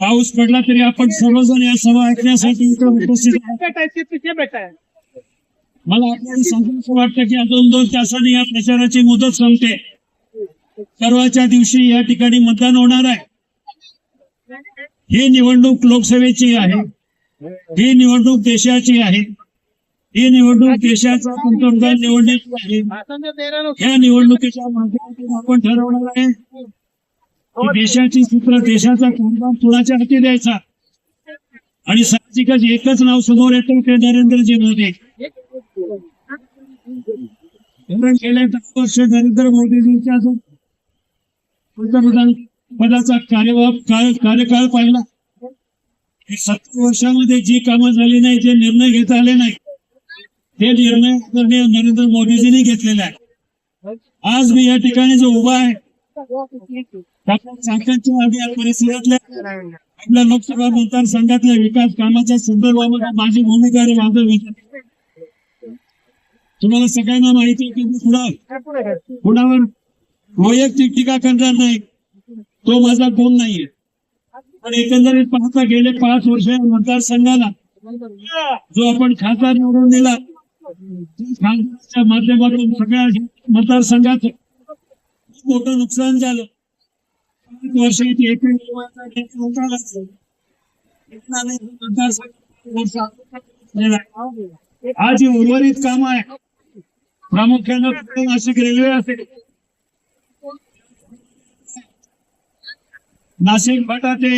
पाऊस पडला तरी आपण सर्वजण या सभा ऐकण्यासाठी इथे उपस्थित आहोत. मला आपल्याला सांगायचं वाटतं की दोन दोन तासांनी या प्रचाराची मुदत संपते. परवाच्या दिवशी या ठिकाणी मतदान होणार आहे. ही निवडणूक लोकसभेची आहे. ही निवडणूक देशाची आहे. ही निवडणूक देशाच्या पंतप्रधान निवडणुकीची आहे. या निवडणुकीच्या माध्यमातून आपण ठरवणार आहे की देशाची सूत्र देशाचा कारभार कुणाच्या हाती द्यायचा? आणि साहजिकच एकच नाव समोर येतं ते नरेंद्रजी मोदी. कारण गेल्या दहा वर्ष नरेंद्र मोदीजींच्या जो पंतप्रधान पदाचा कार्यभाग काळ- कार्यकाळ पाहिला. सत्तर वर्षामध्ये जी कामं झाली नाही जे निर्णय घेता आले नाही ते निर्णय नरेंद्र मोदीजींनी घेतलेले आहे आज मी या ठिकाणी जो उभा आहे आपल्या चाकणच्या आणि या परिसरातल्या आपल्या लोकसभा मतदारसंघातल्या विकास कामाच्या संदर्भामध्ये माझी भूमिका आणि माझं विचार तुम्हाला सगळ्यांना माहिती आहे की मी कुणा कुणावर वैयक्तिक टीका करणार नाही तो माझा गुण नाहीये पण एकंदरीत पाहता गेले पाच वर्ष या मतदारसंघाला जो आपण खासदार निवडून दिला त्या खासदाराच्या माध्यमातून सगळ्या मतदारसंघाचं मोठं नुकसान झालं. वर्षात वर्ष इथे एकही आज उर्वरित काम आहे प्रामुख्यानं नाशिक रेल्वे असेल. नाशिक भटा ते